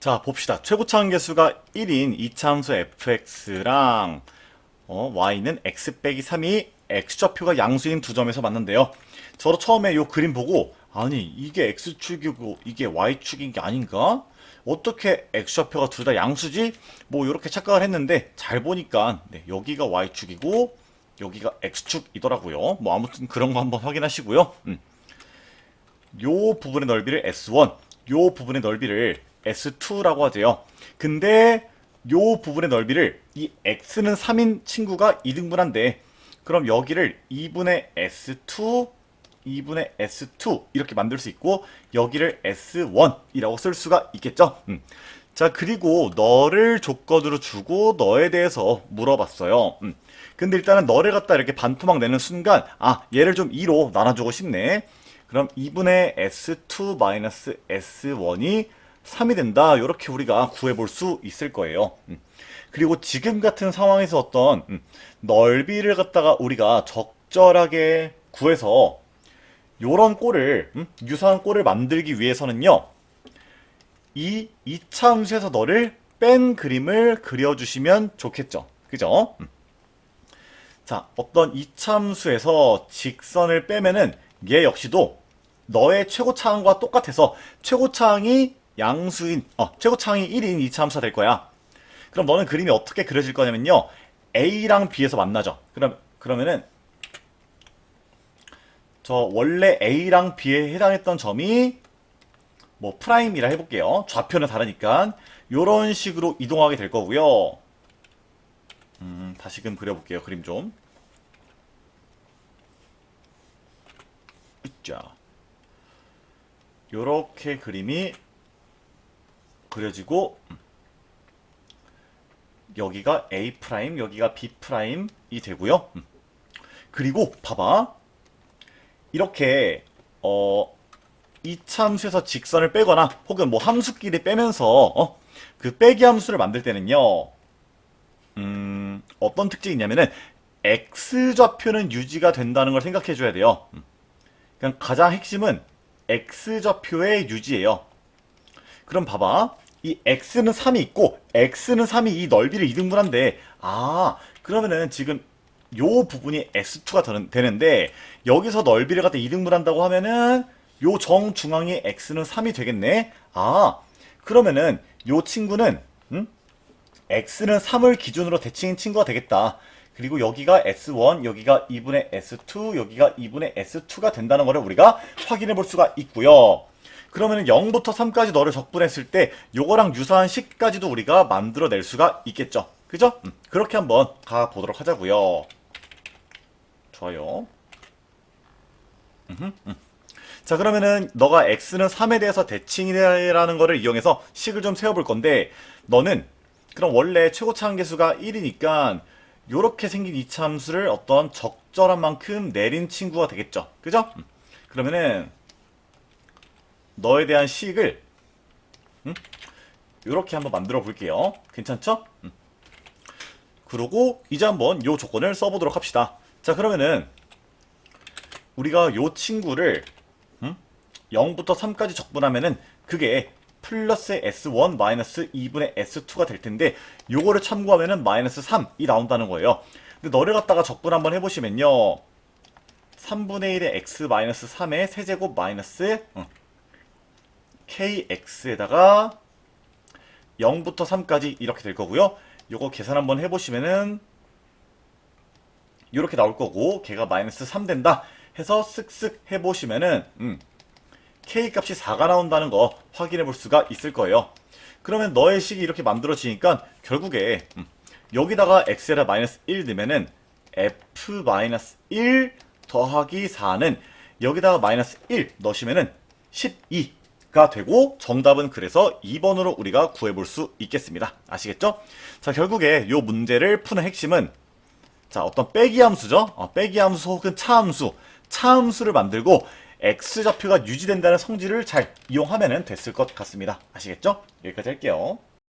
자, 봅시다. 최고차 한계수가 1인 이차함수 fx랑 어, y는 x 빼기 3이 x좌표가 양수인 두 점에서 맞는데요. 저도 처음에 요 그림 보고 아니 이게 x축이고 이게 y축인 게 아닌가? 어떻게 x좌표가 둘 다 양수지? 뭐 이렇게 착각을 했는데 잘 보니까 네, 여기가 y축이고 여기가 x축이더라고요. 뭐 아무튼 그런 거 한번 확인하시고요. 음. 요 부분의 넓이를 S1, 요 부분의 넓이를 S2라고 하세요. 근데 요 부분의 넓이를 이 X는 3인 친구가 2등분한데 그럼 여기를 2분의 S2, 2분의 S2 이렇게 만들 수 있고 여기를 S1이라고 쓸 수가 있겠죠. 음. 자 그리고 너를 조건으로 주고 너에 대해서 물어봤어요. 음. 근데 일단은 너를 갖다 이렇게 반토막 내는 순간 아 얘를 좀 2로 나눠주고 싶네. 그럼 2분의 S2 마이너스 S1이 3이 된다. 이렇게 우리가 구해볼 수 있을 거예요. 음. 그리고 지금 같은 상황에서 어떤 음, 넓이를 갖다가 우리가 적절하게 구해서 요런 꼴을 음, 유사한 꼴을 만들기 위해서는요. 이 이차함수에서 너를 뺀 그림을 그려주시면 좋겠죠. 그죠? 음. 자, 어떤 이차함수에서 직선을 빼면은 얘 역시도 너의 최고차항과 똑같아서 최고차항이 양수인, 어, 최고차항이 1인 이차함수가 될 거야. 그럼 너는 그림이 어떻게 그려질 거냐면요. A랑 B에서 만나죠. 그럼, 그러면은, 저 원래 A랑 B에 해당했던 점이 뭐 프라임이라 해볼게요. 좌표는 다르니까. 요런 식으로 이동하게 될 거고요. 음, 다시금 그려볼게요. 그림 좀. 으쌰. 요렇게 그림이 그려지고 음. 여기가 A 프라임, 여기가 B 프라임이 되고요. 음. 그리고 봐봐. 이렇게 어 이참수에서 직선을 빼거나 혹은 뭐 함수끼리 빼면서 어, 그 빼기 함수를 만들 때는요. 음, 어떤 특징이 있냐면은 x 좌표는 유지가 된다는 걸 생각해 줘야 돼요. 음. 그냥 가장 핵심은 x 좌표의 유지예요. 그럼 봐봐. 이 x는 3이 있고 x는 3이 이 넓이를 2등분한데 아 그러면은 지금 요 부분이 s2가 되는데 여기서 넓이를 갖다 2등분한다고 하면은 요 정중앙의 x는 3이 되겠네. 아 그러면은 요 친구는 음? x는 3을 기준으로 대칭인 친구가 되겠다. 그리고 여기가 S1, 여기가 2분의 S2, 여기가 2분의 S2가 된다는 것을 우리가 확인해 볼 수가 있고요. 그러면 0부터 3까지 너를 적분했을 때 요거랑 유사한 식까지도 우리가 만들어낼 수가 있겠죠. 그죠? 음, 그렇게 한번 가보도록 하자고요. 좋아요. 음흠, 음. 자 그러면은 너가 x는 3에 대해서 대칭이라는 거를 이용해서 식을 좀 세워볼 건데 너는 그럼 원래 최고차 한계수가 1이니까 요렇게 생긴 이차 함수를 어떤 적절한 만큼 내린 친구가 되겠죠. 그죠? 음. 그러면은 너에 대한 식을 음? 요렇게 한번 만들어 볼게요. 괜찮죠? 음. 그러고 이제 한번 요 조건을 써보도록 합시다. 자 그러면은 우리가 요 친구를 음? 0부터 3까지 적분하면은 그게 플러스 S1 마이너스 2분의 S2가 될 텐데 요거를 참고하면은 마이너스 3이 나온다는 거예요. 근데 너를 갖다가 적분 한번 해보시면요. 3분의 1의 x 마이너스 3의 세제곱 마이너스 음, kx에다가 0부터 3까지 이렇게 될 거고요. 요거 계산 한번 해보시면은 이렇게 나올 거고 걔가 마이너스 3 된다 해서 쓱쓱 해보시면은 음, k 값이 4가 나온다는 거 확인해 볼 수가 있을 거예요. 그러면 너의 식이 이렇게 만들어지니까 결국에 음, 여기다가 x에다 마이너스 1 넣으면은 f 마이너스 1 더하기 4는 여기다가 마이너스 1 넣으시면은 12 가 되고 정답은 그래서 2번으로 우리가 구해볼 수 있겠습니다. 아시겠죠? 자 결국에 이 문제를 푸는 핵심은 자 어떤 빼기 함수죠. 어, 빼기 함수 혹은 차함수 차함수를 만들고 x좌표가 유지된다는 성질을 잘 이용하면 됐을 것 같습니다. 아시겠죠? 여기까지 할게요.